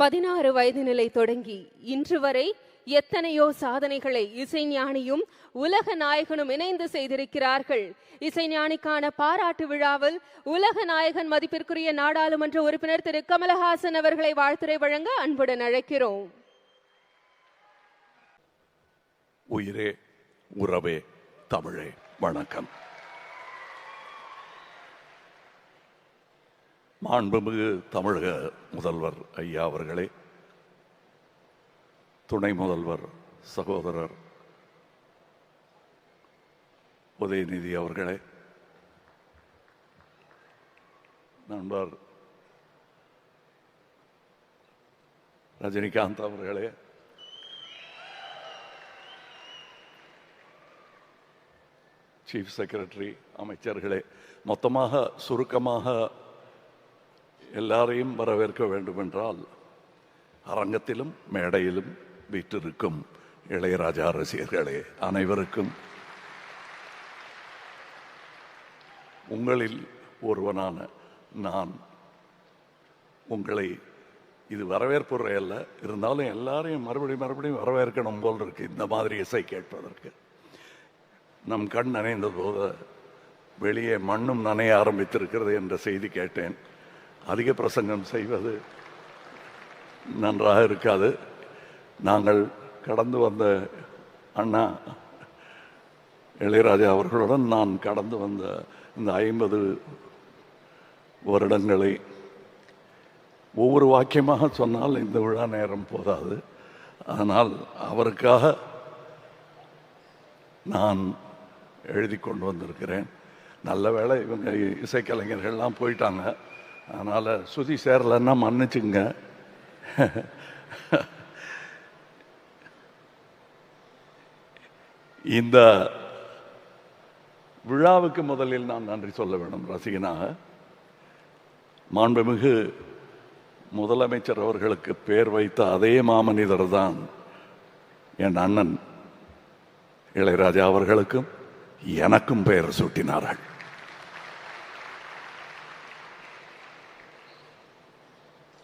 பதினாறு வயது நிலை தொடங்கி இன்று வரை எத்தனையோ சாதனைகளை இசைஞானியும் உலக நாயகனும் இணைந்து செய்திருக்கிறார்கள். இசைஞானிக்கான பாராட்டு விழாவில் உலக நாயகன் மதிப்பிற்குரிய நாடாளுமன்ற உறுப்பினர் திரு. கமலஹாசன் அவர்களை வாழ்த்துரை வழங்க அன்புடன் அழைக்கிறோம். உயிரே உறவே தமிழே வணக்கம். மாண்புமிகு தமிழக முதல்வர் ஐயா அவர்களே துணை முதல்வர் சகோதரர் உதயநிதி அவர்களே நண்பர் ரஜினிகாந்த் அவர்களே சீஃப் செக்ரட்டரி அமைச்சர்களே மொத்தமாக சுருக்கமாக எல்லாரையும் வரவேற்க வேண்டுமென்றால் அரங்கத்திலும் மேடையிலும் வீற்றிருக்கும் இளையராஜா ரசிகர்களே அனைவருக்கும் உங்களில் ஒருவனான நான் உங்களை இது வரவேற்புரை அல்ல. இருந்தாலும் எல்லாரையும் மறுபடியும் மறுபடியும் வரவேற்கணும் போல் இருக்கு இந்த மாதிரி இசை கேட்பதற்கு. நம் கண் நனைந்த போது வெளியே மண்ணும் நனைய ஆரம்பித்திருக்கிறது என்ற செய்தி கேட்டேன். அதிக பிரசங்கம் செய்வது நன்றாக இருக்காது. நாங்கள் கடந்து வந்த அண்ணா இளையராஜா அவர்களுடன் நான் கடந்து வந்த இந்த ஐம்பது வருடங்களை ஒவ்வொரு வாக்கியமாக சொன்னால் இந்த விழா நேரம் போதாது. அதனால் அவருக்காக நான் எழுதி கொண்டு வந்திருக்கிறேன். நல்ல வேளை இவங்க இசைக்கலைஞர்கள்லாம் போயிட்டாங்க. அதனால் சுதி சேரலன்னா மன்னிச்சுங்க இந்த விழாவுக்கு முதலில் நான் நன்றி சொல்ல வேண்டும் ரசிகனாக மாண்புமிகு முதலமைச்சர் அவர்களுக்கு பேர் வைத்த அதே மாமனிதர் தான் என் அண்ணன் இளையராஜா அவர்களுக்கும் எனக்கும் பெயர் சூட்டினார்கள்.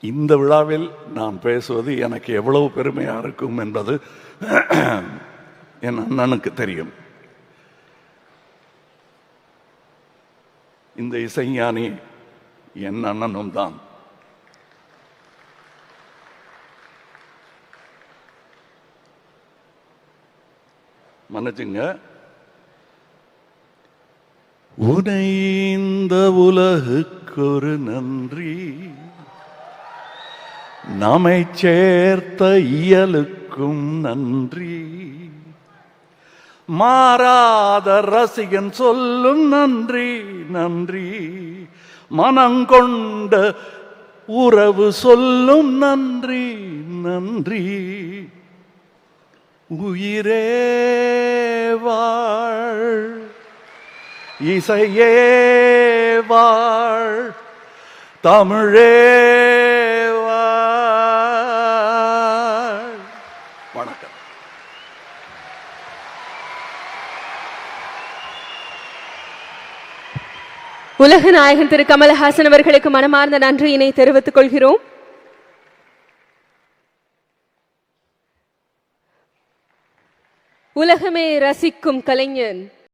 இந்த விழாவில் நான் பேசுவது எனக்கு எவ்வளவு பெருமையா இருக்கும் என்பது என் அண்ணனுக்கு தெரியும். இந்த இசைஞானி என் அண்ணனும் தான். மன்னிச்சுங்க. உனை இந்த ஒரு நன்றி. நம்மை சேர்த்த இயலுக்கும் நன்றி. மாறாத ரசிகன் சொல்லும் நன்றி நன்றி. மனங்கொண்ட உறவு சொல்லும் நன்றி நன்றி. உயிரே வாழ் இசையே வாழ் தமிழே உலக நாயகன் திரு கமலஹாசன் அவர்களுக்கு மனமார்ந்த நன்றியினை தெரிவித்துக் கொள்கிறோம். உலகமே ரசிக்கும் கலைஞன்